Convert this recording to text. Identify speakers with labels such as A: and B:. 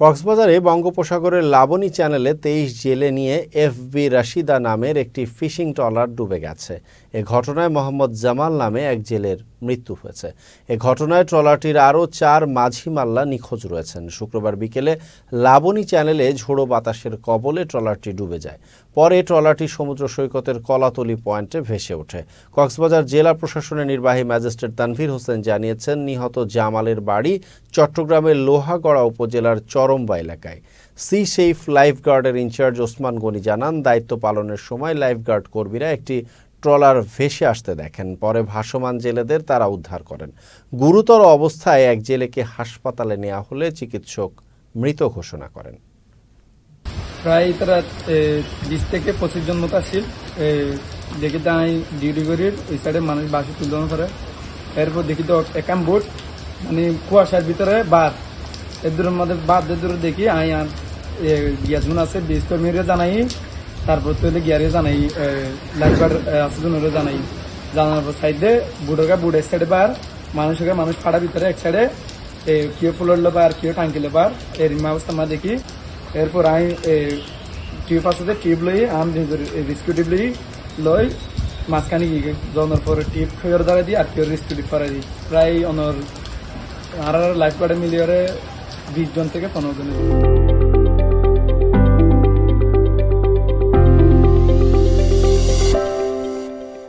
A: কক্সবাজারে বঙ্গোপসাগরের লাবণী চ্যানেলে তেইশ জেলে নিয়ে এফবি রাশিদা নামের একটি ফিশিং ট্রলার ডুবে গেছে। এ ঘটনায় মোহাম্মদ জামাল নামে এক জেলের মৃত্যু হয়েছে। এ ঘটনায় ট্রলারটির আরও চার মাঝি মাল্লা নিখোঁজ রয়েছেন। শুক্রবার বিকেলে লাবণী চ্যানেলে ঝোড়ো বাতাসের কবলে ট্রলারটি ডুবে যায়। পরে ট্রলারটি সমুদ্র সৈকতের কলাতলি পয়েন্টে ভেসে ওঠে। কক্সবাজার জেলা প্রশাসনের নির্বাহী ম্যাজিস্ট্রেট তানভীর হোসেন জানিয়েছেন, নিহত জামালের বাড়ি চট্টগ্রামের লোহাগড়া উপজেলার চরম্বা এলাকায়। সি সেইফ লাইফগার্ডের ইনচার্জ ওসমান গনি জানান, দায়িত্ব পালনের সময় লাইফগার্ড কর্মীরা একটি ট্রলার ভেসে আসতে দেখেন। পরে ভাসমান জেলেদের তারা উদ্ধার করেন। গুরুতর অবস্থায় এক জেলেকে হাসপাতালে নেওয়া হলে চিকিৎসক মৃত ঘোষণা করেন।
B: প্রায় তারা বিশ থেকে পঁচিশ জন মতো আসছিল দেখি তাই ডিউটি করি, ওই সাইডে মানুষ বাসে তুলন করে এরপর দেখি তো একাম বোট মানে কুয়াশার ভিতরে বাদ এদের মধ্যে বাদ এদের দেখি, আই আর গিয়াজুন আছে বিশ কর্মীরা জানাই তারপর তো গিয়ারে জানাই লাইফগার্ড আছে জনের জানাই। জানার পর সাইডে বুড়োকে বুড়ের সাইডে বার মানুষকে মানুষ ফাড়া ভিতরে এক সাইডে কেউ ফুললো বার কেউ টাঙ্কিলে বার এর অবস্থা আমরা দেখি। এরপর আমি টিউব আছে টিউব লই, আমি রিস্কিউ টিউব লই লই মাঝখানে গিয়ে জনের পরে টিউব খেয়ে দ্বারা দিই আর কেউ রিস্কিউ টিউব করা দিই। প্রায় অনর আর লাইফ গার্ডে মিলিয়ে বিশ জন থেকে পনেরো জন